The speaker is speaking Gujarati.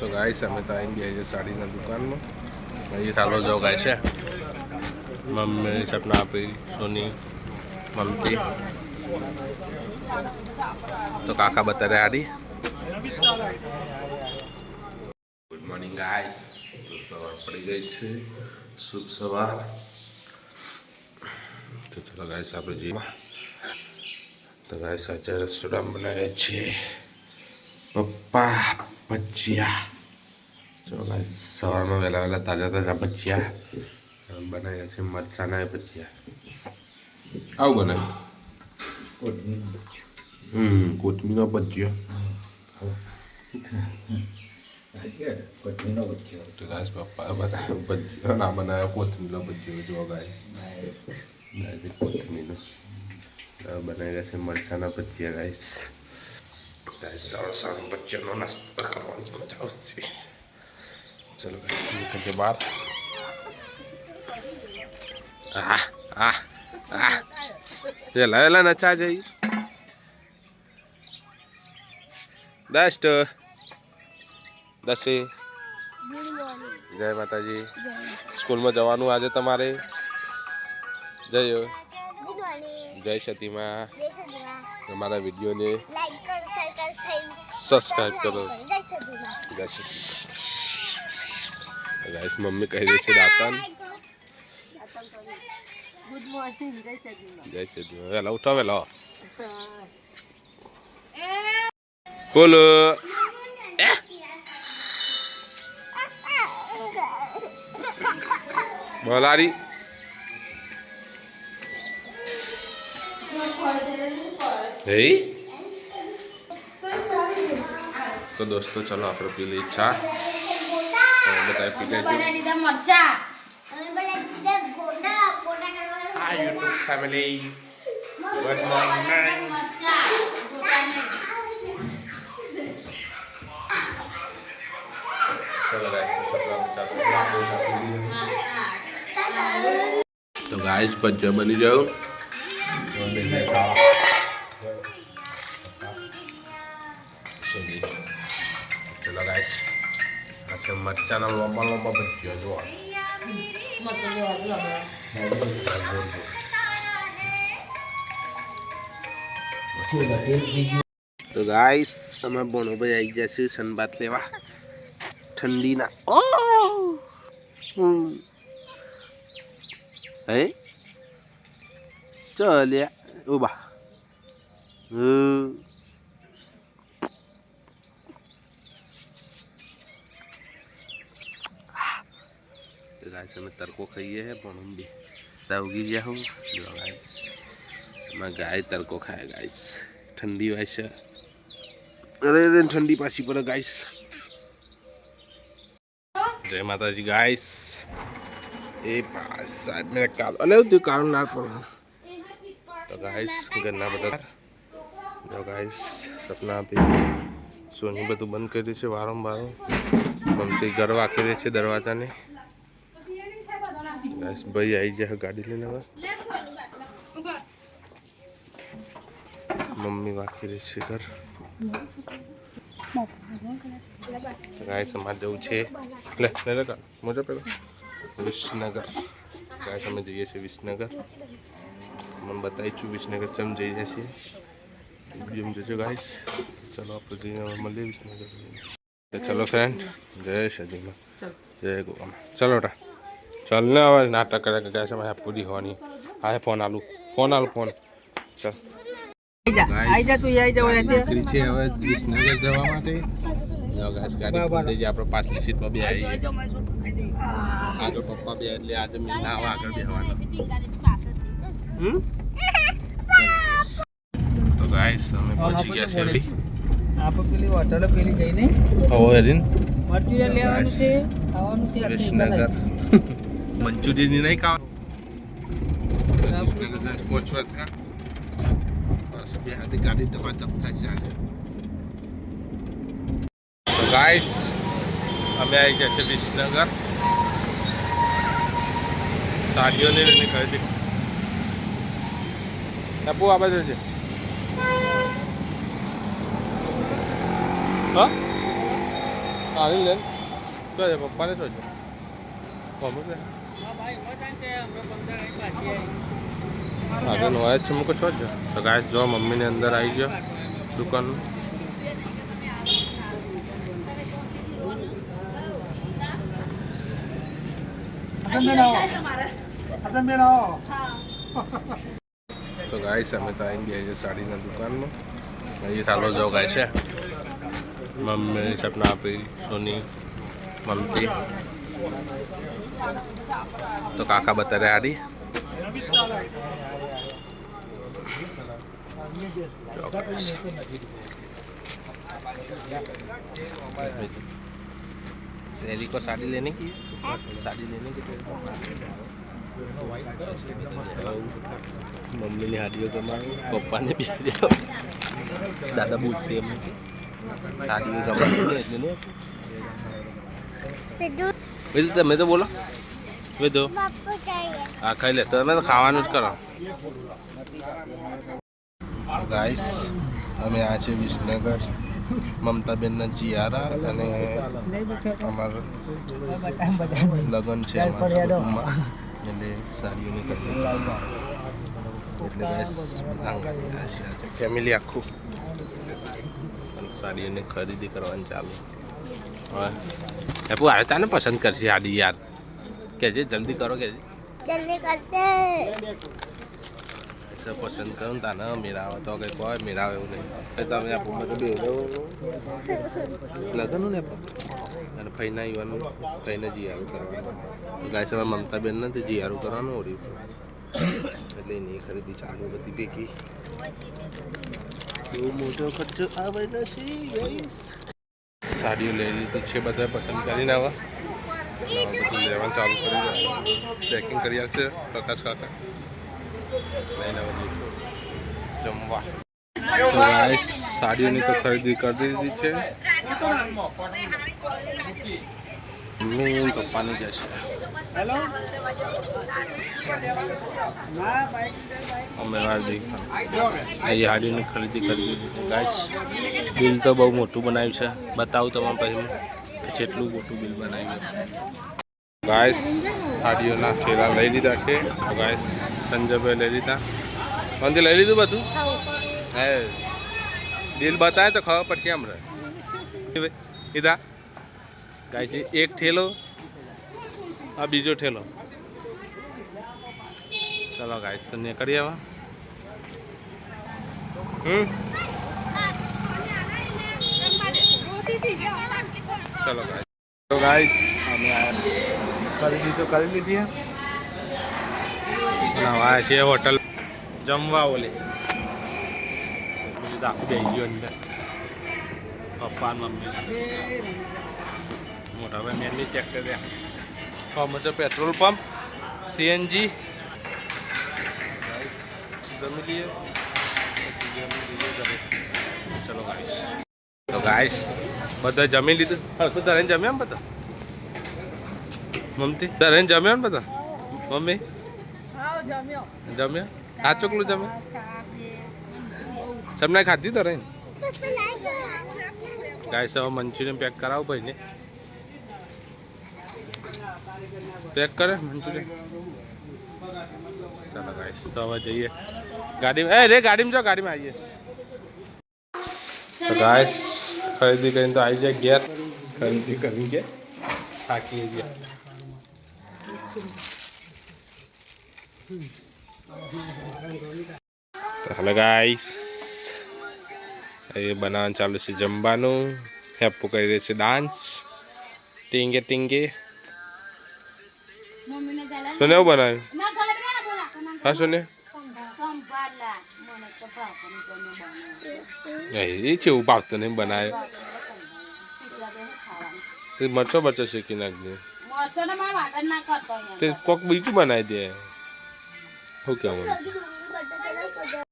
તો ગાઈશ અમે તો આવી ગયા છે સાડીના દુકાનમાં. અહીં ચાલો જો ગાય છે મમ્મી સપના આપી સોની મમતી. તો કાકા બતાવે આડી. ગુડ મોર્નિંગ ગાઈસ તો સવાર પડી ગઈ છે. શુભ સવાર. તો થોડા ગાઈસ આપણે જઈએ. તો ગાઈસ આજે રેસ્ટોરન્ટ બનાવે છે પપ્પા. ભજીયા ચલો ગાઈસ સવારમાં વહેલા વહેલા તાજા તાજા ભજીયા બનાવ્યા છે મરચાના ભજીયા આવું બનાવ્યું હમ કોથમીનો ભજીયો તો ગાઈસ પપ્પા બનાવ્યો ભજીયો ના બનાવ્યો કોથમીનો ભજીયો જો ગાઈસ કોથમીનો બનાવી બનાવ્યા છે મરચાના ભજીયા ગાઈસ ગાઈસ સવાર સવાર ભજીયાનો નાસ્તો કરવાની મજા આવશે ચલો નીકળીએ બહાર આ આ આ વેલા વેલા નચા જઈ દસ્ટ દસે જય માતાજી સ્કૂલમાં જવાનું આજે તમારે. જય જય સતીમાં અમારા વિડીયોને સબસ્ક્રાઈબ કરો. ગાઈસ મમ્મી કહી રહી છે દાતન ગુડ મોર્નિંગ જય સદીમાં જય સતી વેલા ઉઠો વેલો બોલો. બોલારી હે? તો દોસ્તો ચલો આપણે પી લઈ ચા બધા પી લેજો મરચા આ યુટ્યુબ ફેમિલી ગુડ મોર્નિંગ ચલો તો ગાઈસ ભજીયા બની જાવ ચલો ગાઈસ છે મરચાના લોંબા લોંબા ભજીયા જોવા તો ગાઈસ અમે ભણોભાઈ આવી ગયા છે સનબાત લેવા ઠંડીના ઓ. હે ચાલ્યા ઊભા હમ. તો ગાઈસ અમે તરકો ખાઈએ હે પણ બી ઉગી ગયા હું જો ગાઈસ એમાં ગાય તરકો ખાય ગાઈસ ઠંડી હોય છે અરે અરે ઠંડી પાછી પડે ગાઈસ જય માતાજી ગાઈસ એ પાસ સાહેબ મેં કાલ અને તું કાળું ના પડે તો ગાઈસ ઘરના બધા જો ગાઈસ સપના આપી સોની બધું બંધ કર્યું છે વારંવાર મમતી ઘર વાંકી રહી છે દરવાજાને ગાઈસ ભાઈ આવી જાય ગાડી લઈને હવે. મમ્મી બાકી રહી છે ઘર. ગાય અમારે જવું છે. લે લે મોજો પેલો વિસનગર. ગાય અમે જઈએ છીએ વિસનગર. મને બતાવી છું, વિસનગર ચમ જઈ જાય છીએ. વીડિયો જજો, ગાઈસ. ચલો, આપણે જઈને મળીએ વિસનગર. ચલો ફ્રેન્ડ જય સદીમાં જય ગોવામાં. ચલો, ટા. ચાલ ને હોવાની. હા ફોન આલું. ફોન આલું ફોન. ચાલ. જા તું આઈ જા નીકળી છે હવે વિસનગર જવા માટે. જો ગાઈસ ગાડી પહોંચી જઈ આપણે પાછલી સીટમાં બે આવી આગળ પપ્પા બે એટલે આજે મેં ના આગળ બેહવાનો. તો ગાઈસ અમે પહોંચી ગયા છે આપણે પેલી હોટલ પેલી જઈને હવે મટીરિયલ લેવાનું છે વિસનગર. મંચુરિયન નહીં ખાવા વિસનગર ગાઈસ પહોંચવા હતા બસ બે હાથી ગાડી દવા જપ થાય છે ગાઈસ અમે આવી ગયા છે વિસનગર. સાડીઓની એની ખરીદી ટપુ આ બાજુ હા? આની લે તો પપ્પાને તો છે? મમ્મી આગળ હોય છે, મૂકો છો જ. તો ગાય જો મમ્મીને અંદર આવી ગયો દુકાન. તો ગાય અમે તો આવી ગયા છે સાડીના દુકાનમાં. અહીં સારો જો ગાય છે મમ્મી, સપના, આપી, સોની, મમતી. તો કાકા બતારે હાડી જો guys. तेरी को साड़ी लेने की है? साड़ी लेने की तेरे को? મમ્મીની હાડીઓ ગમાવી પપ્પાને બી હાડીઓ દાદા પૂછશે એમને હાડીઓ ગમાવી ને એટલે ને બીજું તમે તો બોલો. વિધો હા ખાઈ લે. તમે તો ખાવાનું જ કરો. ગાઈસ અમે આ છે વિસનગર મમતાબેનના જીયારા અને અમારું લગ્ન છે અમારા એટલે સાડીઓની ખરીદી એટલે બધા અંગાથી છે ફેમિલી આખું. અને સાડીઓની ખરીદી કરવાની ચાલુ. હવે એપુ આવે તાને પસંદ કરશે સાડી યાર કેજે જલ્દી કરો કેજે જલ્દી કરશે. એસે પસંદ કરો ને તાને મેળાવે તો કંઈક હોય મેળાવે એવું નહીં. તમે આપું મને બે લગનનું ને અને ફઈના યુવાનું ફઈને જીયારું કરવાનું. ગાય સવાર મમતાબેન ને તે જીયારું કરવાનું ઓરી એટલે એની ખરીદી ચાલુ બધી ભેગી. બહુ મોટો ખર્ચો આવે નથી સાડીઓ લઈ લીધી છે બધા પસંદ કરીને આવા? બધું લેવાનું ચાલુ કરી પેકિંગ કરી આપશે પ્રકાશ કાકા. લઈને જમવા. તો ગાઈસ સાડીઓની તો ખરીદી કરી દીધી છે. મમ્મી પપ્પાની જશે અમે હાર્દિક અહીં હાડીની ખરીદી કરી ગાઈસ બિલ તો બહુ મોટું બનાવ્યું છે. બતાવું તમારે પછી જેટલું મોટું બિલ બનાવ્યું ગાઈસ હાડીઓના ઠેલા લઈ લીધા છે. ગાઈસ સંજયભાઈ લઈ લીધા. મંદિર લઈ લીધું બધું? હે. બિલ બતાવે તો ખબર પડશે હમણાં કીધા ગાય છે એક ઠેલો આ બીજો ઠેલો. ચલો ગાઈસ કરી આવા. ચલો ગાઈસ તો ગાઈસ અમે ખરીદી તો કરી લીધી. નવા છે હોટલ જમવા ઓલી. બીજું દાખલ બેસી ગયો અંદર. પપ્પા મમ્મી મોટા ભાઈ મેં ચેક કરી છે પેટ્રોલ પંપ સીએનજી જમી લઈએ. ચલો તો ગાઈસ બધા જમી લીધું. હરખું ધરેન જમ્યા ને બધા? મમતી ધરેન જમ્યા ને બધા? મમ્મી? જમ્યા? આ ચોકલું જમ્યા? તમને ખાધી ધરેન ગાઈસ હવે મંચુરિયન પેક કરાવો ભાઈ ને પેક કરે મંચુરિયન. ચાલો ગાઈસ તો હવે જઈએ. ગાડીમાં એ રે ગાડીમાં જાઓ ગાડીમાં આવીએ. તો ગાઈસ ખરીદી કરીને તો આવી જાય ઘેર. ખરીદી કરી કે થાકી ગયા. તો હેલો ગાઈસ એ બનાવવાનું ચાલુ છે જમવાનું. હેપુ કરી રહી છે ડાન્સ ટીંગે ટીંગે સોને એવું બનાવ્યું હા સોને. એ છે એવું ભાવતું નહીં બનાવે? તે મરચો બરચો શેકી નાખજે. તે કોક બીજું બનાવી દે. શું કહેવાનું